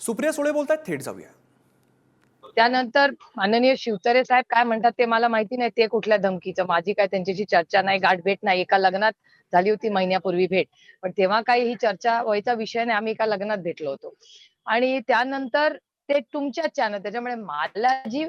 सुप्रिया सुळे बोलतात थेट जाऊया. त्यानंतर माननीय शिवतरे साहेब काय म्हणतात ते मला माहिती नाही ते कुठल्या धमकीचं? माझी काय त्यांच्याशी चर्चा नाही गाठभेट नाही. एका लग्नात झाली होती महिन्यापूर्वी भेट. पण तेव्हा काही ही चर्चा व्हायचा विषय नाही आम्ही एका लग्नात भेटलो होतो. आणि त्यानंतर ते तुमच्या चॅनल त्याच्यामुळे मला जी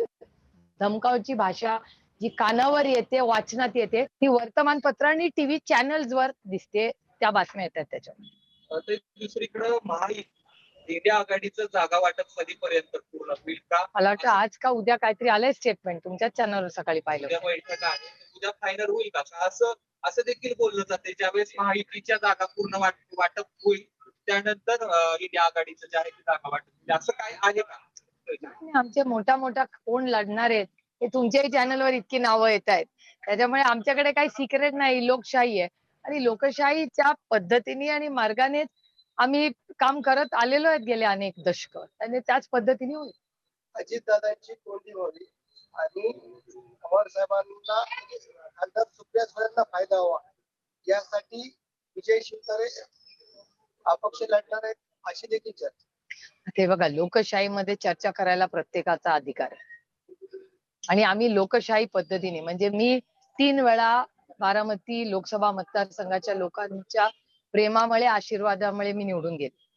धमकावची भाषा जी कानावर येते वाचनात येते ती वर्तमानपत्र आणि टीव्ही चॅनल्स वर दिसते त्या बातम्या येतात त्याच्यावर तर दुसरीकडे महायुती इंडिया आघाडीचं जागा वाटप कधीपर्यंत पूर्ण होईल का? मला वाटतं आज का उद्या काहीतरी आलंय स्टेटमेंट तुमच्याच चॅनलवर सकाळी पाहिलं. उद्या बैठक आहे. उद्या फायनल होईल का? का असं असं देखील बोललं जाते. ज्यावेळेस महायुतीच्या जागा पूर्ण वाट- वाटप होईल त्यानंतर अं, इंडिया आघाडीचं जे आहे ते जागा वाटप होईल असं काय आहे का? आणि आमचे मोठा मोठा कोण लढणार आहेत हे तुमच्याही चॅनलवर इतकी नावं येत आहेत. त्याच्यामुळे आमच्याकडे काही सिक्रेट नाही लोकशाही आहे. आणि लोकशाहीच्या पद्धतीने आणि मार्गाने आम्ही काम करत आलेलो आहेत गेले अनेक दशक. आणि त्याच पद्धतीने होईल. अजितदादांची तोंडी व्हावी आणि पवार साहेबांना खासदार सुप्रिया सुळेंना फायदा व्हावा. यासाठी विजय शिवतारे अपक्ष लढणार आहेत अशी देखील चर्चा. ते बघा लोकशाहीमध्ये चर्चा करायला प्रत्येकाचा अधिकार आहे. आणि आम्ही लोकशाही पद्धतीने म्हणजे मी तीन वेळा बारामती लोकसभा मतदारसंघाच्या लोकांच्या प्रेमामुळे आशीर्वादामुळे मी निवडून गेले.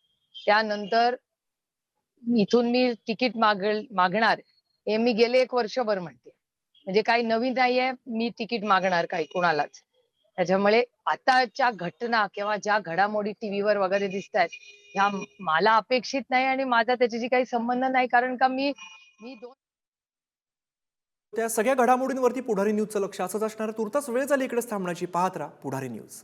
त्यानंतर इथून मी तिकीट माग मागणार हे मी गेले एक वर्षभर म्हणते. म्हणजे काही नवीन नाहीये मी तिकीट मागणार काही कुणालाच. त्याच्यामुळे आताच्या घटना किंवा ज्या घडामोडी टीव्हीवर वगैरे दिसत आहेत ह्या मला अपेक्षित नाही आणि माझा त्याच्याशी काही संबंध नाही कारण का मी मी दोन त्या सगळ्या घडामोडींवरती पुढारी न्यूजचं लक्ष असंच असणार. तुर्तास वेळ झाली इकडेच थांबण्याची. पाहत राहा पुढारी न्यूज.